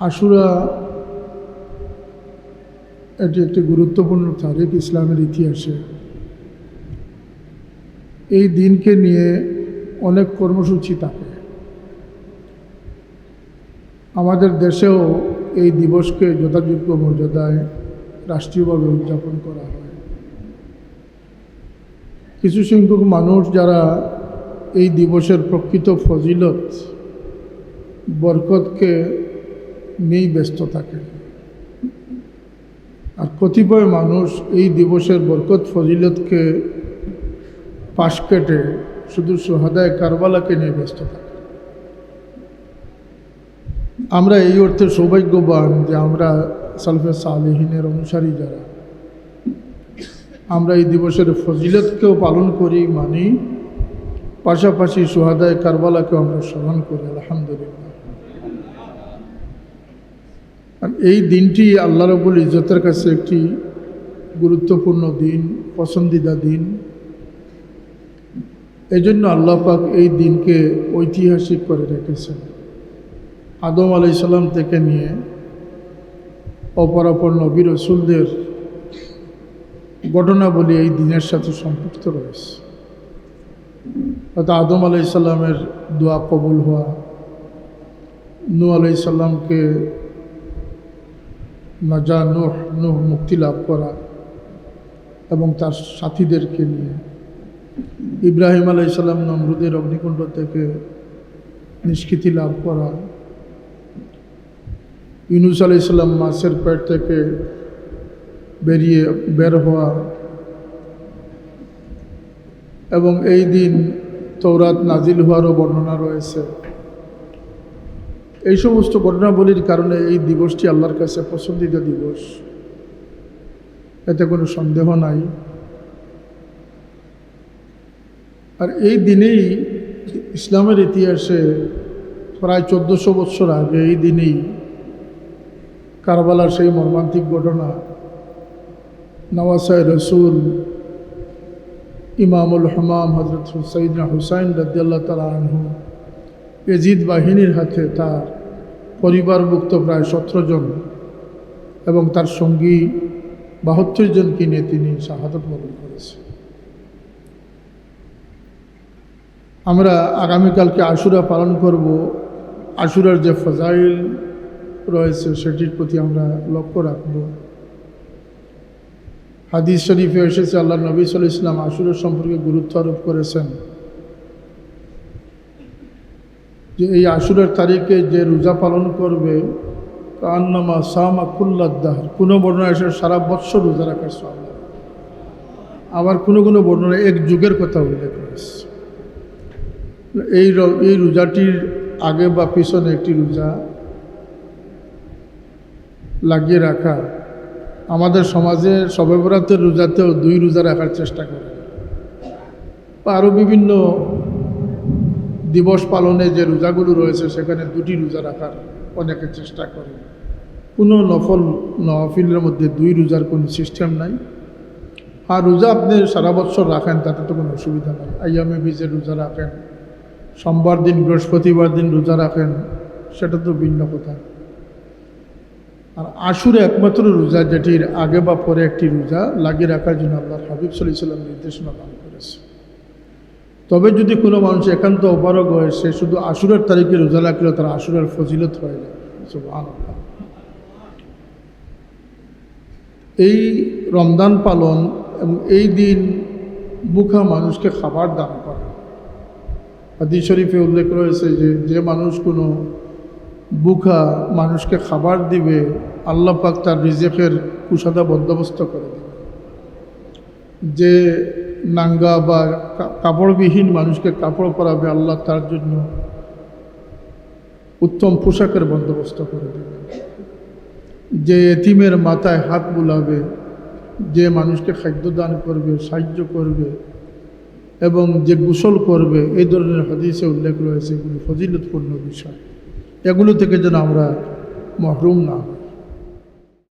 আশুরা এটি একটি গুরুত্বপূর্ণ তারিখ ইসলামের ইতিহাসে। এই দিনকে নিয়ে অনেক কর্মসূচি থাকে। আমাদের দেশেও এই দিবসকে যথাযোগ্য মর্যাদায় রাষ্ট্রীয়ভাবে উদযাপন করা হয়। কিছু সংখ্যক মানুষ যারা এই দিবসের প্রকৃত ফজিলত, বরকতকে নিয়েই ব্যস্ত থাকে। আর কতিপয় মানুষ এই দিবসের বরকত, ফজিলতকে পাশ কেটে শুধু সোহাদায় কারবালাকে নিয়ে ব্যস্ত থাকে। আমরা এই অর্থে সৌভাগ্যবান যে আমরা সালফে সালেহিনের অনুসারী যারা। আমরা এই দিবসের ফজিলতকেও পালন করি, মানি, পাশাপাশি সোহাদায় কারবালাকেও আমরা স্মরণ করি, আলহামদুলিল্লাহ। আর এই দিনটি আল্লাহ রবুল ইজতের কাছে একটি গুরুত্বপূর্ণ দিন, পছন্দিদা দিন। এই জন্য আল্লাহ পাক এই দিনকে ঐতিহাসিক করে রেখেছেন। আদম আলাইসাল্লাম থেকে নিয়ে অপরাপর নবী রসুলদের ঘটনাবলী এই দিনের সাথে সম্পৃক্ত রয়েছে। অর্থাৎ আদম আলাইসাল্লামের দোয়া কবুল হওয়া নু আলাইসাল্লামকে নাজা নুহ নুহ মুক্তি লাভ করা এবং তার সাথীদেরকে নিয়ে। ইব্রাহিম আলাইসাল্লাম নমরুদের অগ্নিকুণ্ড থেকে নিষ্কৃতি লাভ করা। ইউনুস আলাইসাল্লাম মাছের পেট থেকে বেরিয়ে বের হওয়া। এবং এই দিন তৌরাত নাজিল হওয়ারও বর্ণনা রয়েছে। এই সমস্ত ঘটনাবলীর কারণে এই দিবসটি আল্লাহর কাছে পছন্দিত দিবস। এতে কোনো সন্দেহ নাই। আর এই দিনেই ইসলামের ইতিহাসে প্রায় চোদ্দোশো বৎসর আগে এই দিনেই কারবালার সেই মর্মান্তিক ঘটনা নওয়াসায় রসুল ইমামুল হমাম হজরত সঈদনা হুসাইন রদ্দাল্লাহ তালা আনহু এজিদ বাহিনীর হাতে তার পরিবারভুক্ত প্রায় সতেরো জন এবং তার সঙ্গী বাহাত্তর জনকে নিয়ে তিনি শাহাদত বরণ করেছেন। আমরা আগামীকালকে আশুরা পালন করব। আশুরার যে ফজাইল রয়েছে সেটির প্রতি আমরা লক্ষ্য রাখব। হাদিস শরীফে এসেছে আল্লাহ নবী সাল ইসলাম আশুরের সম্পর্কে গুরুত্ব আরোপ করেছেন। যে এই আশুরের তারিখে যে রোজা পালন করবে, কান্নামা সামা কুল্লাদ্দাহ কোনো বর্ণনা এসে সারা বৎসর রোজা রাখার সব আবার কোনো কোনো বর্ণনা এক যুগের কথা উল্লেখ করেছে। এই এই রোজাটির আগে বা পিছনে একটি রোজা লাগিয়ে রাখা। আমাদের সমাজে সবে বরাতের রোজাতেও দুই রোজা রাখার চেষ্টা করে। বা আরও বিভিন্ন দিবস পালনে যে রোজাগুলো রয়েছে, সেখানে দুটি রোজা রাখার অনেকে চেষ্টা করে। কোনো নফল, নফিলের মধ্যে দুই রোজার কোনো সিস্টেম নাই। আর রোজা আপনি সারা বছর রাখেন, তাতে তো কোনো অসুবিধা নেই। আইয়ামে বীজের রোজা রাখেন, সোমবার দিন, বৃহস্পতিবার দিন রোজা রাখেন, সেটা তো ভিন্ন কথা। আর আশুরে একমাত্র রোজা, যেটির আগে বা পরে একটি রোজা লাগিয়ে রাখার জন্য আল্লাহর হাবিব সাল্লাম নির্দেশনা দান করেছে। তবে যদি কোনো মানুষ একান্ত অপারগ হয়, সে শুধু আশুরের তারিখে রোজা রাখলেও তার আশুরের ফজিলত হয়ে যায় এই রমদান পালন এবং এই দিন বুখা মানুষকে খাবার দান করা। হাদিস শরীফে উল্লেখ রয়েছে যে যে মানুষ কোনো বুখা মানুষকে খাবার দিবে, আল্লাহ পাক তার রিজেকের কুসাদা বন্দোবস্ত করে দেবে। যে নাঙ্গা বা কাপড়বিহীন মানুষকে কাপড় পরাবে আল্লাহ তার জন্য উত্তম পোশাকের বন্দোবস্ত করে দেবে। যে এতিমের মাথায় হাত বুলাবে, যে মানুষকে খাদ্য দান করবে, সাহায্য করবে এবং যে গোসল করবে এই ধরনের হাদিসে উল্লেখ রয়েছে, এগুলি ফজিলতপূর্ণ বিষয়। এগুলো থেকে যেন আমরা মহরুম না হই।